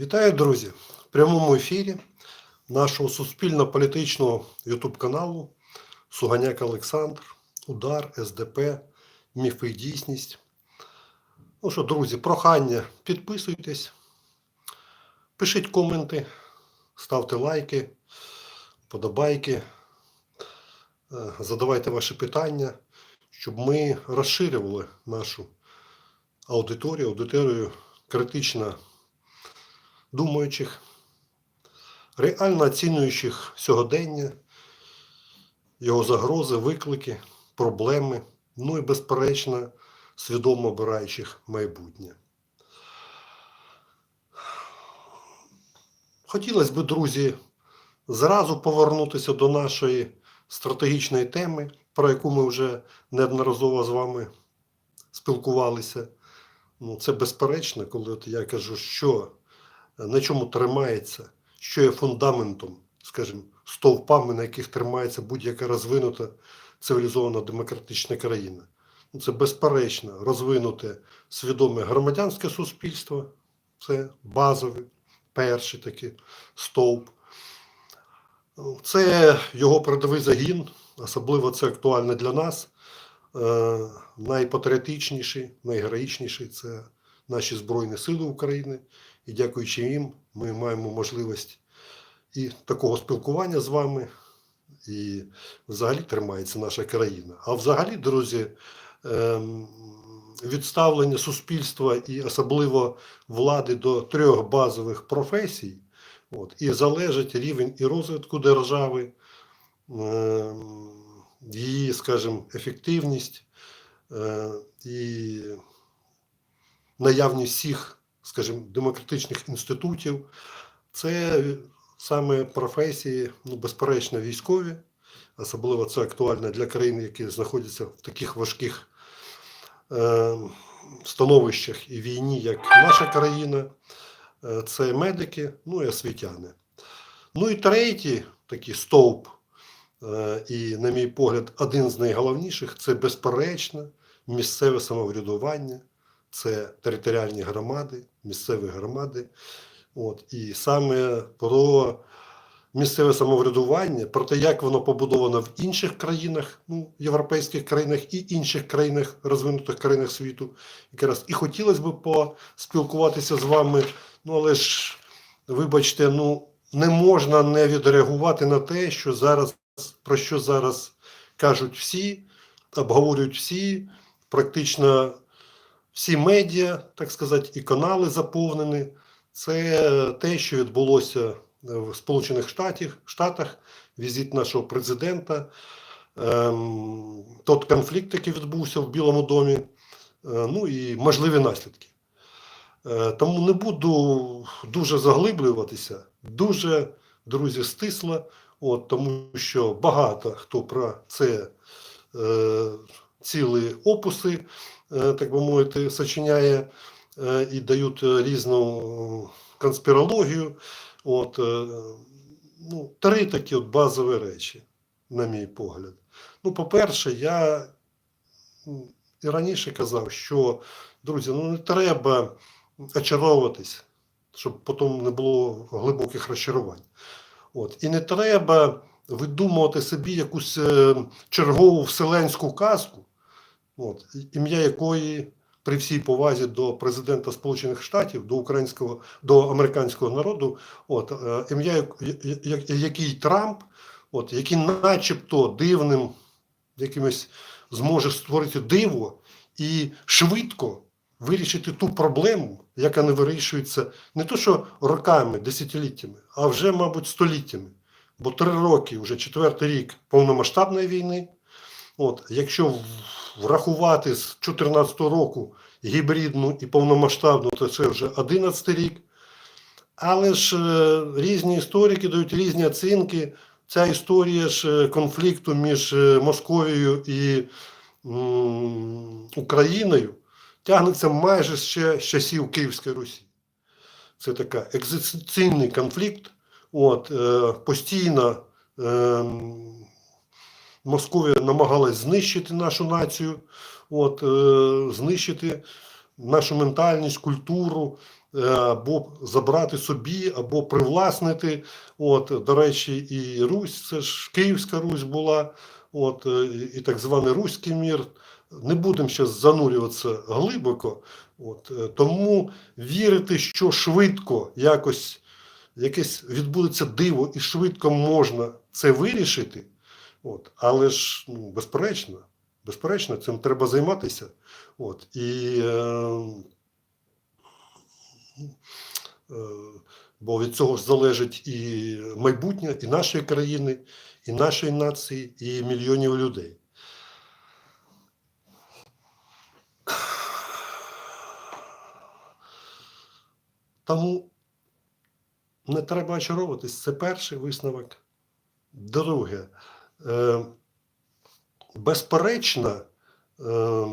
Вітаю, друзі! В прямому ефірі нашого суспільно-політичного ютуб каналу Суганяк Олександр, Удар, СДП, Міфи і дійсність. Ну що, друзі, прохання, підписуйтесь, пишіть коменти, ставте лайки, подобайки, е, задавайте ваші питання, щоб ми розширювали нашу аудиторію, аудиторію критично думаючих, реально оцінюючих сьогодення, його загрози, виклики, проблеми, ну і, безперечно, свідомо обираючих майбутнє. Хотілося б, друзі, зразу повернутися до нашої стратегічної теми, про яку ми вже неодноразово з вами спілкувалися. Ну, це безперечно, коли от я кажу, що на чому тримається, що є фундаментом, скажімо, стовпами, на яких тримається будь-яка розвинута цивілізована демократична країна. Ну, Це безперечно розвинуте свідоме громадянське суспільство, це базовий, перший такий стовп. Це його передовий загін, особливо це актуально для нас. Е, найпатріотичніший, найгероїчніший це наші Збройні Сили України. І дякуючи їм, ми маємо можливість і такого спілкування з вами, і взагалі тримається наша країна. А взагалі, друзі, ем, відставлення суспільства і особливо влади до трьох базових професій, от, і залежить рівень і розвитку держави, ем, її, скажімо, ефективність е, і наявність всіх скажімо, демократичних інститутів, це саме професії, ну, безперечно, військові, особливо це актуально для країн, які знаходяться в таких важких е, становищах і війні, як наша країна, Е, це медики, ну і освітяни. Ну і третій такий стовп, е, і, на мій погляд, один з найголовніших це безперечно місцеве самоврядування це територіальні громади, місцеві громади. От, І саме про місцеве самоврядування, про те, як воно побудовано в інших країнах, ну, європейських країнах і інших країнах, розвинутих країнах світу. Якраз і хотілося б поспілкуватися з вами, ну але ж, вибачте, ну не можна не відреагувати на те, що зараз, про що зараз кажуть всі, обговорюють всі, практично всі медіа, так сказати, і канали заповнені. Це те, що відбулося в Сполучених Штатах, Штатах, візит нашого президента, ем, тот конфлікт, який відбувся в Білому домі, е, ну і можливі наслідки. Е, тому не буду дуже заглиблюватися, дуже, друзі, стисло, от, тому що багато хто про це е, цілі опуси е, так би мовити, сочиняє е, і дають різну конспірологію. От, е, ну, Три такі от базові речі, на мій погляд. Ну, по-перше, я і раніше казав, що, друзі, ну не треба очаровуватись, щоб потім не було глибоких розчарувань. От. І не треба видумувати собі якусь е, чергову вселенську казку, от, ім'я якої при всій повазі до президента Сполучених Штатів, до українського, до американського народу, от, е, ім'я який Трамп, от, який начебто дивним якимось зможе створити диво і швидко вирішити ту проблему, яка не вирішується не то, що роками, десятиліттями, а вже, мабуть, століттями. Бо три роки, вже четвертий рік повномасштабної війни. От, якщо врахувати з 2014 року гібридну і повномасштабну, то це вже 11 рік. Але ж е, різні історики дають різні оцінки. Ця історія ж е, конфлікту між е, Московією і м, Україною тягнеться майже ще з часів Київської Русі. Це така екзистенційний конфлікт. От, е, постійно е, Московія намагалась знищити нашу націю, от, е, знищити нашу ментальність, культуру, е, або забрати собі, або привласнити. От, до речі, і Русь, це ж Київська Русь була, от, е, і так званий Руський мір. Не будемо зараз занурюватися глибоко. От, е, тому вірити, що швидко якось якесь відбудеться диво і швидко можна це вирішити. От, але ж, ну, безперечно, безперечно, цим треба займатися. От, і, е, е, бо від цього залежить і майбутнє і нашої країни, і нашої нації, і мільйонів людей. Тому не треба очаровуватись. Це перший висновок. Друге, безперечно, е,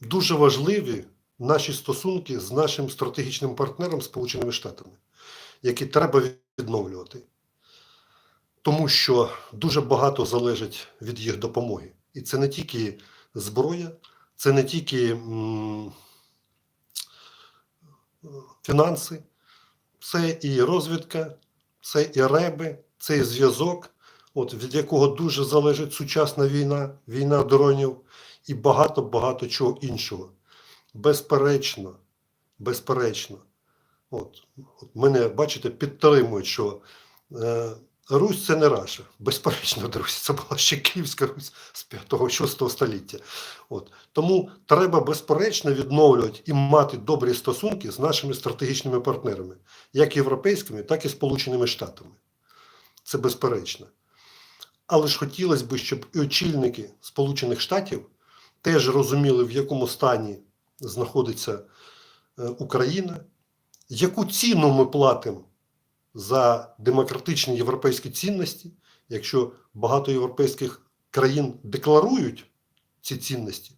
дуже важливі наші стосунки з нашим стратегічним партнером Сполученими Штатами, які треба відновлювати. Тому що дуже багато залежить від їх допомоги. І це не тільки зброя, це не тільки фінанси, це і розвідка, це і реби, це і зв'язок, от, від якого дуже залежить сучасна війна, війна дронів і багато-багато чого іншого. Безперечно, безперечно. От, от мене, бачите, підтримують, що е, Русь це не Раша. Безперечно, друзі, це була ще Київська Русь з 5-6 століття. От. Тому треба безперечно відновлювати і мати добрі стосунки з нашими стратегічними партнерами, як європейськими, так і Сполученими Штатами. Це безперечно. Але ж хотілося б, щоб і очільники Сполучених Штатів теж розуміли, в якому стані знаходиться е, Україна, яку ціну ми платимо за демократичні європейські цінності, якщо багато європейських країн декларують ці цінності,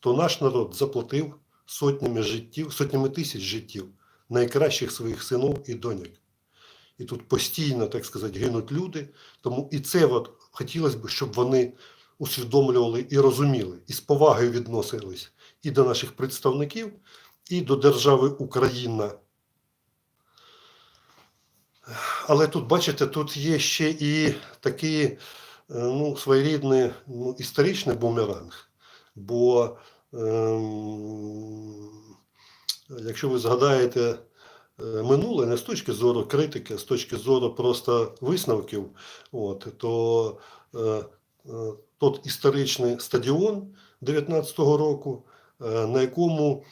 то наш народ заплатив сотнями життів, сотнями тисяч життів найкращих своїх синів і доньок. І тут постійно, так сказати, гинуть люди. Тому і це от хотілося б, щоб вони усвідомлювали і розуміли, і з повагою відносились і до наших представників, і до держави Україна. Але тут, бачите, тут є ще і такий е, ну, своєрідний ну, історичний бумеранг. Бо ем, якщо ви згадаєте минуле, не з точки зору критики, а з точки зору просто висновків, от, то е, е, тот історичний стадіон 19-го року, е, на якому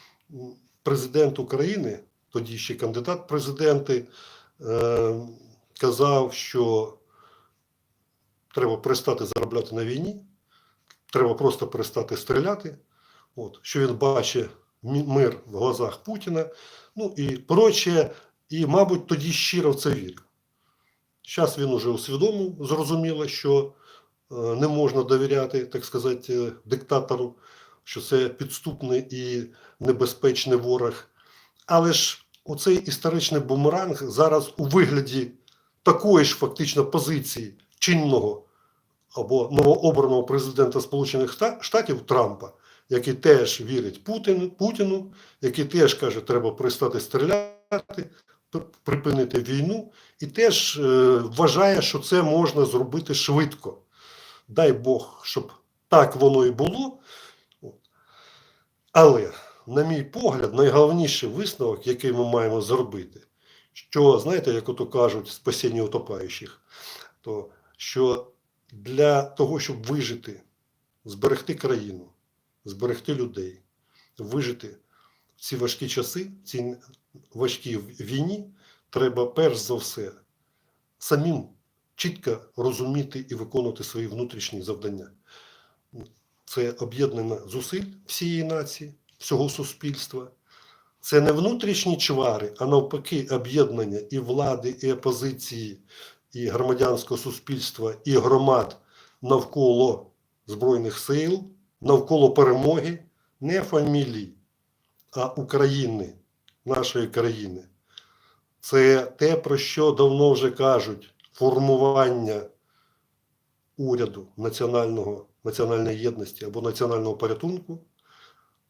президент України, тоді ще кандидат президенти, е, казав, що треба перестати заробляти на війні, треба просто перестати стріляти, от, що він бачить мир в глазах Путіна, ну і проче, і, мабуть, тоді щиро в це вірив. Зараз він уже усвідомив, зрозуміло, що е, не можна довіряти, так сказати, е, диктатору, що це підступний і небезпечний ворог. Але ж оцей історичний бумеранг зараз у вигляді такої ж фактично позиції чинного або новообраного президента Сполучених Штатів Трампа, який теж вірить Путіну, Путіну, який теж каже, треба перестати стріляти, припинити війну, і теж е, вважає, що це можна зробити швидко. Дай Бог, щоб так воно і було. Але, на мій погляд, найголовніший висновок, який ми маємо зробити, що, знаєте, як ото кажуть, спасіння утопаючих, то що для того, щоб вижити, зберегти країну, зберегти людей, вижити в ці важкі часи, в ці важкі війні, треба перш за все самим чітко розуміти і виконувати свої внутрішні завдання. Це об'єднання зусиль всієї нації, всього суспільства. Це не внутрішні чвари, а навпаки, об'єднання і влади, і опозиції, і громадянського суспільства, і громад навколо Збройних сил, навколо перемоги, не фамілій, а України, нашої країни. Це те, про що давно вже кажуть: формування уряду національного, національної єдності або національного порятунку.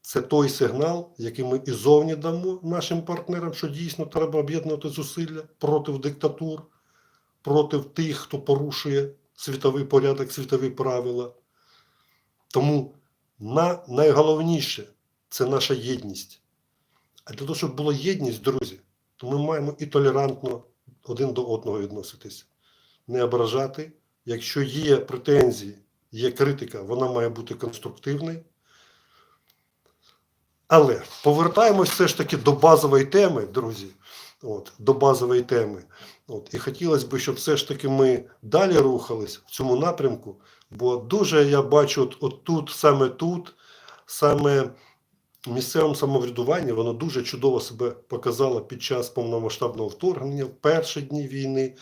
це той сигнал, який ми і зовні дамо нашим партнерам, що дійсно треба об'єднувати зусилля проти диктатур, проти тих, хто порушує світовий порядок, світові правила. Тому на найголовніше це наша єдність. А для того, щоб була єдність, друзі, то ми маємо і толерантно один до одного відноситися. Не ображати. Якщо є претензії, є критика, вона має бути конструктивною. Але повертаємось все ж таки до базової теми, друзі. От, до базової теми. От, і хотілося б, щоб все ж таки ми далі рухались в цьому напрямку, бо дуже я бачу, от, тут, саме тут, саме місцевому самоврядуванні, воно дуже чудово себе показало під час повномасштабного вторгнення, в перші дні війни.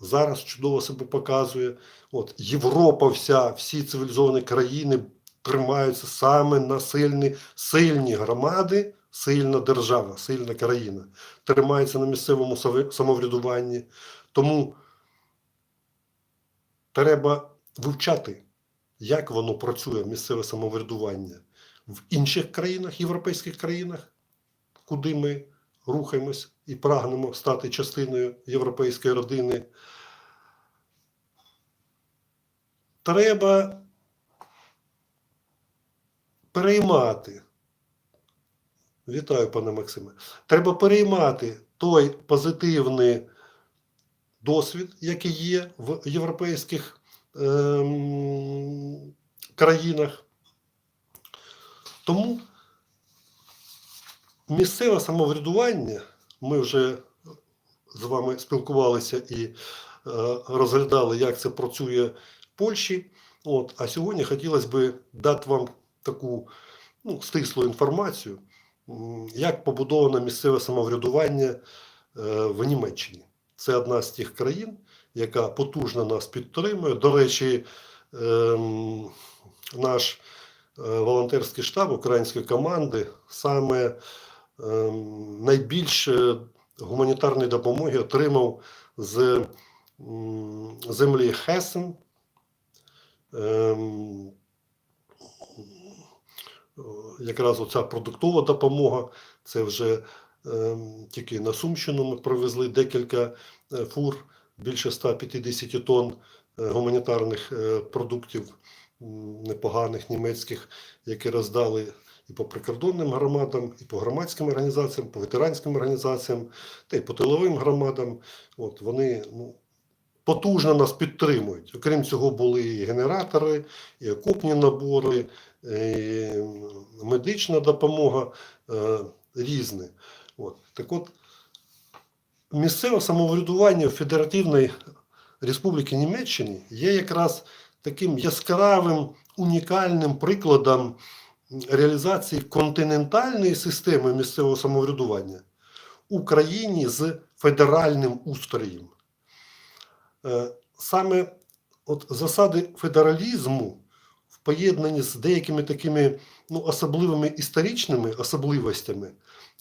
Зараз чудово себе показує. От Європа, вся, всі цивілізовані країни тримаються саме на сильні, сильні громади, сильна держава, сильна країна, тримається на місцевому самоврядуванні. Тому треба вивчати, як воно працює місцеве самоврядування в інших країнах, європейських країнах, куди ми рухаємось і прагнемо стати частиною європейської родини. Треба переймати. Вітаю, пане Максиме. Треба переймати той позитивний досвід, який є в європейських ем, країнах. Тому місцеве самоврядування, ми вже з вами спілкувалися і е, розглядали, як це працює в Польщі. От, а сьогодні хотілося б дати вам таку ну, стислу інформацію, як побудовано місцеве самоврядування е, в Німеччині. Це одна з тих країн, яка потужно нас підтримує. До речі, ем, наш е, волонтерський штаб української команди саме ем, найбільше гуманітарної допомоги отримав з м, землі Хесен. Ем, Якраз оця продуктова допомога, це вже ем, тільки на Сумщину ми привезли декілька е, фур, більше 150 тонн е, гуманітарних е, продуктів непоганих німецьких, які роздали і по прикордонним громадам, і по громадським організаціям, по ветеранським організаціям, та й по тиловим громадам. От вони ну, потужно нас підтримують. Окрім цього, були і генератори, і окопні набори, і медична допомога е, різне. От. Так от, місцеве самоврядування в Федеративній Республіки Німеччини є якраз таким яскравим унікальним прикладом реалізації континентальної системи місцевого самоврядування в Україні з федеральним устроєм. Е, Саме от засади федералізму в поєднанні з деякими такими ну, особливими історичними особливостями,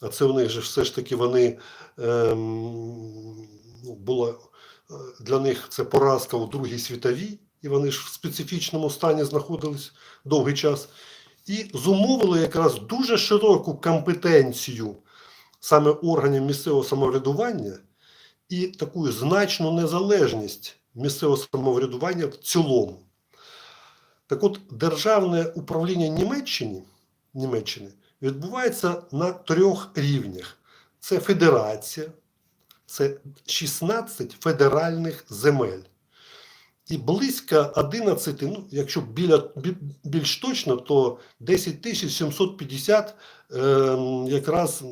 а це у них же все ж таки вони ем, ну, була е, для них це поразка у Другій світовій, і вони ж в специфічному стані знаходились довгий час, і зумовили якраз дуже широку компетенцію саме органів місцевого самоврядування і таку значну незалежність місцевого самоврядування в цілому. Так от, державне управління Німеччини, Німеччини відбувається на трьох рівнях: це федерація, це 16 федеральних земель. І близько 11, ну, якщо біля, більш точно, то 10 тисяч 750 е, якраз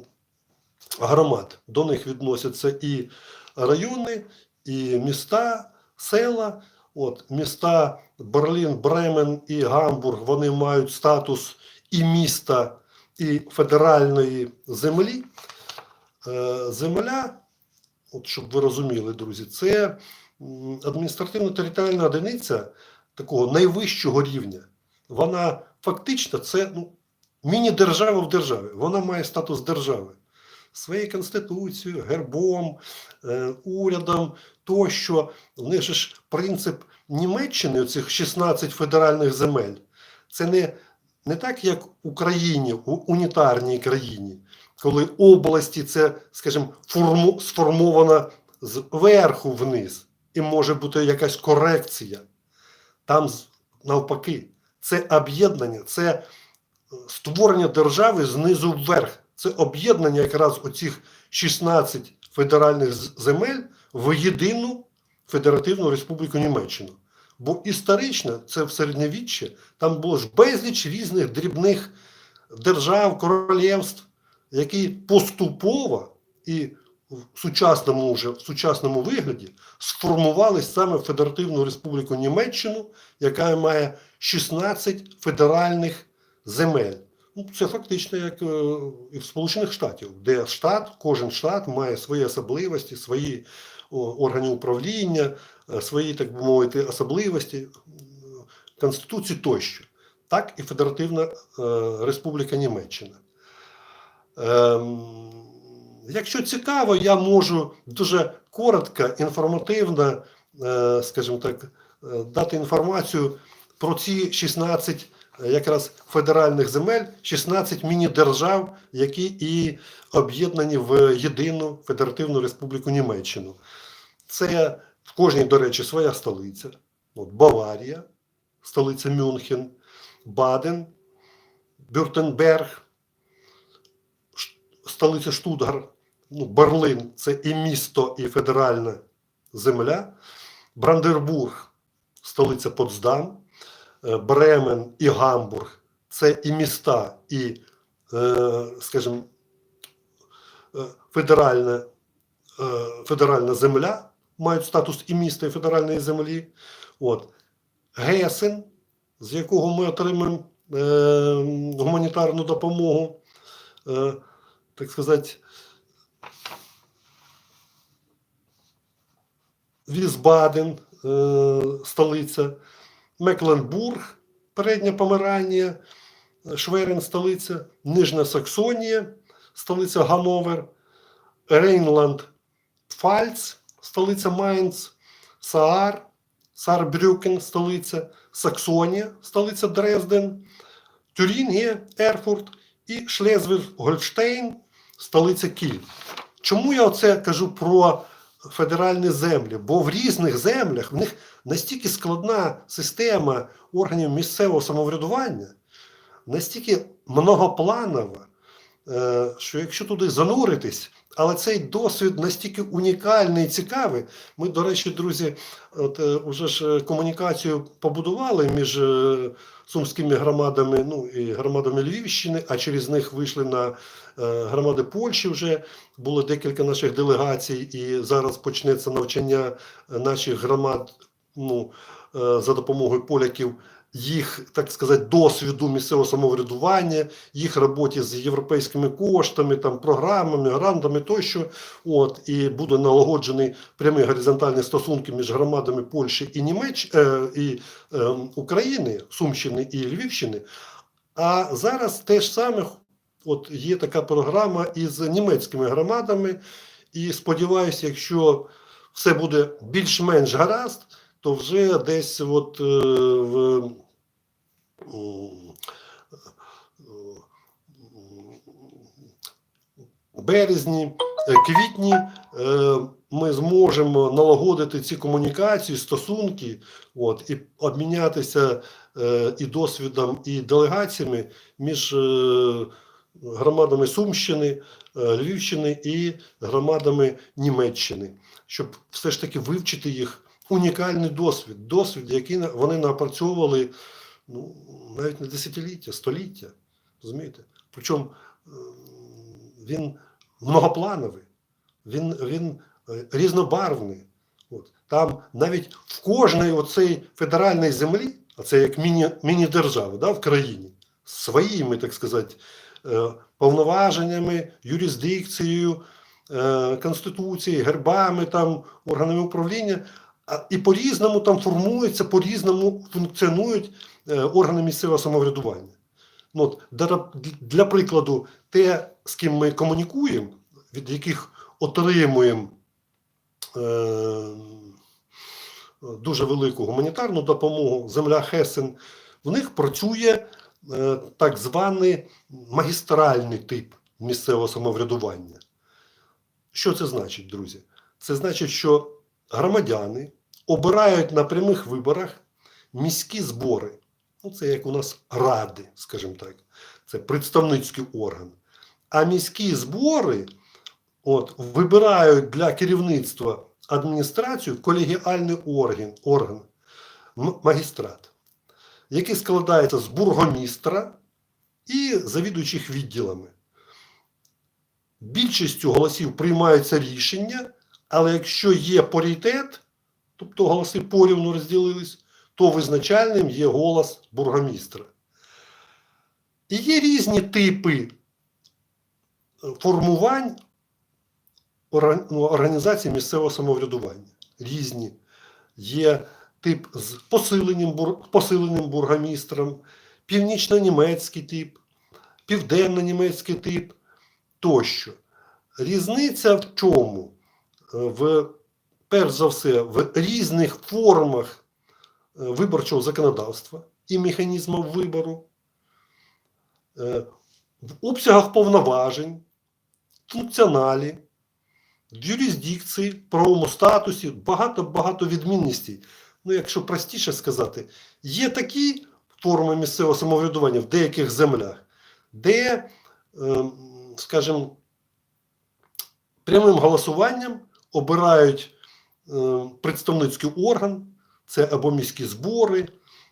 громад. До них відносяться і райони, і міста, села. От, міста Берлін, Бремен і Гамбург вони мають статус і міста, і федеральної землі. Е, земля, от щоб ви розуміли, друзі, це адміністративно-територіальна одиниця такого найвищого рівня. Вона фактично це ну, міні-держава в державі. Вона має статус держави своєю конституцією, гербом, е, урядом тощо. В них ж принцип Німеччини, цих 16 федеральних земель, це не не так, як в Україні, у унітарній країні, коли області це, скажімо, форму, сформовано зверху вниз, і може бути якась корекція. Там навпаки, це об'єднання, це е, створення держави знизу вверх. Це об'єднання якраз оцих 16 федеральних земель в єдину Федеративну Республіку Німеччину. Бо історично, це в середньовіччі, там було ж безліч різних дрібних держав, королівств, які поступово і в сучасному вже в сучасному вигляді сформувались саме Федеративну Республіку Німеччину, яка має 16 федеральних земель. Ну, це фактично як е, і в Сполучених Штатів, де штат, кожен штат має свої особливості, свої о, органи управління, е, свої, так би мовити, особливості, е, Конституції тощо. Так і Федеративна е, Республіка Німеччина. Ем, якщо цікаво, я можу дуже коротко, інформативно, скажімо так, дати інформацію про ці 16 е, якраз федеральних земель, 16 міні-держав, які і об'єднані в єдину Федеративну Республіку Німеччину. Це в кожній, до речі, своя столиця. От Баварія, столиця Мюнхен, Баден, Бюртенберг, столиця Штутгар, ну, Берлин це і місто, і федеральна земля, Брандербург, столиця Потсдам, Бремен і Гамбург це і міста, і, е, скажімо, е, федеральна, е, федеральна земля, мають статус і міста, і федеральної землі. От. Гесен, з якого ми отримаємо е, гуманітарну допомогу, е, так сказати, Візбаден, е, столиця, Мекленбург, передня Померання, Шверен, столиця, Нижня Саксонія, столиця Гановер, Рейнланд, Пфальц, столиця Майнц, Саар, Саарбрюкен, столиця, Саксонія, столиця Дрезден, Тюрінгія, Ерфурт і Шлезвиг-Гольштейн, столиця Кіль. Чому я оце кажу про федеральні землі? Бо в різних землях в них настільки складна система органів місцевого самоврядування, настільки многопланова, е, що якщо туди зануритись, але цей досвід настільки унікальний і цікавий. Ми, до речі, друзі, от е, уже ж е, комунікацію побудували між е, сумськими громадами, ну і громадами Львівщини, а через них вийшли на громади Польщі. Вже було декілька наших делегацій, і зараз почнеться навчання наших громад. Ну, за допомогою поляків їх, так сказати, досвіду місцевого самоврядування, їх роботі з європейськими коштами, там, програмами, грантами тощо. От, і буде налагоджений прямі горизонтальні стосунки між громадами Польщі і Німеч... е, і е, України, Сумщини і Львівщини. А зараз те ж саме, от є така програма із німецькими громадами, і сподіваюся, якщо все буде більш-менш гаразд, то вже десь от е, в березні, е, квітні е, ми зможемо налагодити ці комунікації, стосунки, от, і обмінятися і досвідом, і делегаціями між громадами Сумщини, Львівщини і громадами Німеччини, щоб все ж таки вивчити їх унікальний досвід, досвід, який вони напрацьовували ну, навіть не десятиліття, століття. Розумієте? Причому е, він многоплановий, він, він е, різнобарвний. От. Там навіть в кожної оцей федеральної землі, а це як міні, міні-держави да, в країні, своїми, так сказати, е, повноваженнями, юрисдикцією, е, конституцією, гербами, там, органами управління, і по-різному там формуються, по-різному функціонують е, органи місцевого самоврядування. Ну, от, для, для прикладу, те, з ким ми комунікуємо, від яких отримуємо е, дуже велику гуманітарну допомогу, земля Хесен, в них працює е, так званий магістральний тип місцевого самоврядування. Що це значить, друзі? Це значить, що громадяни обирають на прямих виборах міські збори. Ну, це як у нас ради, скажімо так, це представницький орган. А міські збори от, вибирають для керівництва адміністрацію колегіальний орган, орган магістрат, який складається з бургомістра і завідуючих відділами. Більшістю голосів приймаються рішення, але якщо є паритет, тобто голоси порівну розділились, то визначальним є голос бургомістра. І є різні типи е, формувань ну, організацій місцевого самоврядування. Різні. Є тип з посиленим, посиленим бургомістром, північно-німецький тип, південно-німецький тип тощо. Різниця в чому? Е, В, перш за все, в різних формах е, виборчого законодавства і механізмів вибору, е, в обсягах повноважень, функціоналі, в юрисдикції, правовому статусі, багато-багато відмінностей. Ну, якщо простіше сказати, є такі форми місцевого самоврядування в деяких землях, де, ем, скажімо, прямим голосуванням обирають представницький орган, це або міські збори,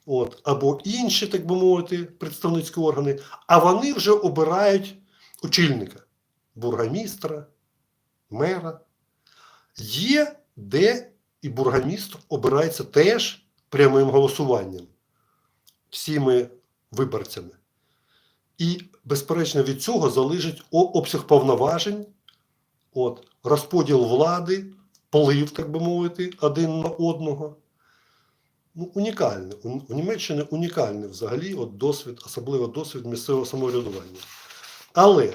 от, або інші, так би мовити, представницькі органи, а вони вже обирають очільника, бургомістра, мера. Є, де і бургомістр обирається теж прямим голосуванням всіми виборцями. І, безперечно, від цього залежить обсяг повноважень, от, розподіл влади, вплив, так би мовити, один на одного. Ну, унікальне. У, Німеччині унікальний взагалі от досвід, особливо досвід місцевого самоврядування. Але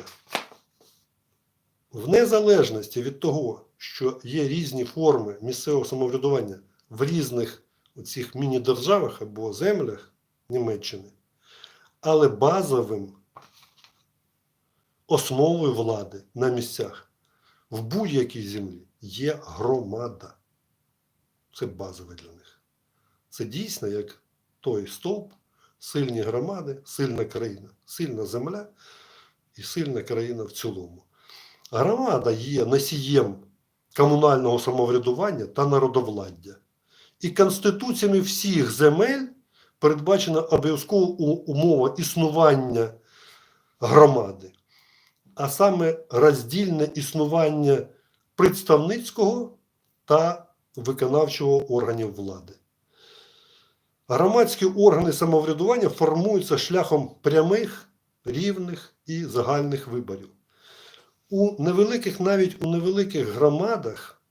в незалежності від того, що є різні форми місцевого самоврядування в різних цих міні-державах або землях Німеччини, але базовим основою влади на місцях в будь-якій землі є громада. Це базове для них. Це дійсно як той стовп, сильні громади, сильна країна, сильна земля і сильна країна в цілому. Громада є носієм комунального самоврядування та народовладдя. І конституціями всіх земель передбачена обов'язкова умова існування громади, а саме роздільне існування представницького та виконавчого органів влади. Громадські органи самоврядування формуються шляхом прямих, рівних і загальних виборів. У невеликих, навіть у невеликих громадах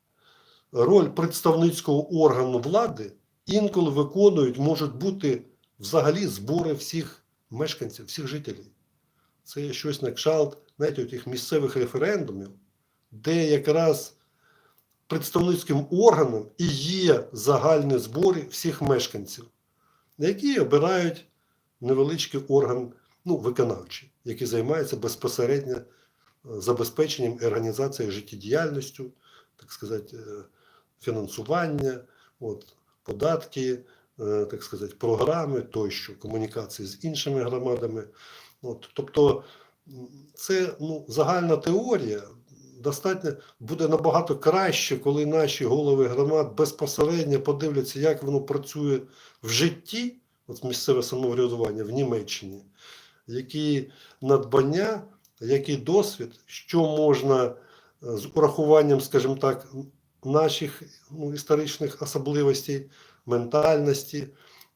роль представницького органу влади інколи виконують, можуть бути взагалі збори всіх мешканців, всіх жителів. Це щось на кшталт, знаєте, тих місцевих референдумів, де якраз представницьким органом і є загальні збори всіх мешканців, які обирають невеличкий орган, ну, виконавчий, який займається безпосередньо е, забезпеченням і організацією життєдіяльністю, так сказати, е, фінансування, от, податки, е, так сказати, програми тощо, комунікації з іншими громадами. От, тобто це ну, загальна теорія. Достатньо буде набагато краще, коли наші голови громад безпосередньо подивляться, як воно працює в житті, от місцеве самоврядування в Німеччині, які надбання, який досвід, що можна е, з урахуванням, скажімо так, наших ну, історичних особливостей, ментальності,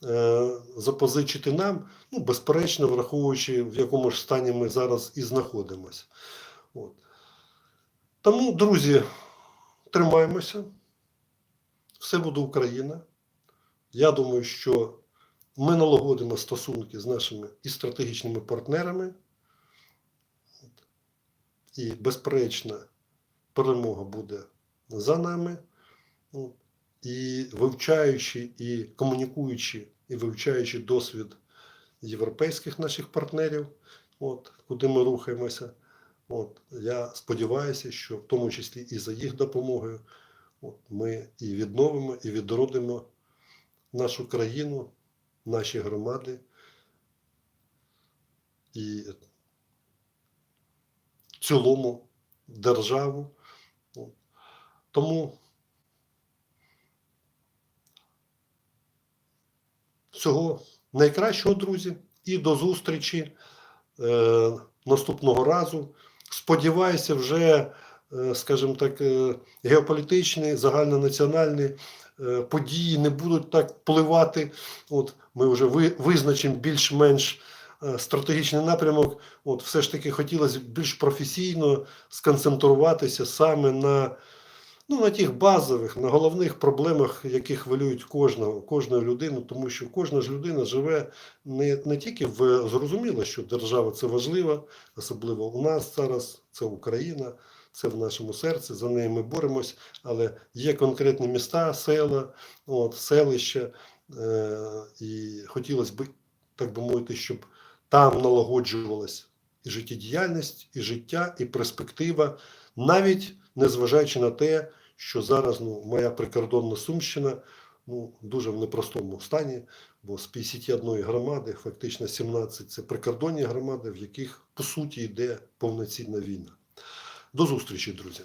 е, запозичити нам, ну, безперечно, враховуючи, в якому ж стані ми зараз і знаходимося. От. Тому, друзі, тримаємося. Все буде Україна. Я думаю, що ми налагодимо стосунки з нашими і стратегічними партнерами. І, безперечно, перемога буде за нами. І вивчаючи і комунікуючи, і вивчаючи досвід європейських наших партнерів, от, куди ми рухаємося. От, я сподіваюся, що в тому числі і за їх допомогою от, ми і відновимо, і відродимо нашу країну, наші громади. І в цілому державу. Тому всього найкращого, друзі, і до зустрічі е, наступного разу. Сподіваюся, вже, е, скажімо так, е, геополітичні, загальнонаціональні е, події не будуть так впливати. От ми вже визначимо більш-менш стратегічний напрямок. От все ж таки хотілося б більш професійно сконцентруватися саме на, ну, на тих базових, на головних проблемах, які хвилюють кожного, кожну людину, тому що кожна ж людина живе не, не тільки в зрозуміло, що держава це важливо, особливо у нас зараз, це Україна, це в нашому серці, за неї ми боремось, але є конкретні міста, села, от, селища, е, і хотілося б, так би мовити, щоб там налагоджувалась і життєдіяльність, і життя, і перспектива, навіть незважаючи на те, що зараз ну, моя прикордонна Сумщина ну, дуже в непростому стані, бо з 51 громади, фактично 17 це прикордонні громади, в яких по суті йде повноцінна війна. До зустрічі, друзі!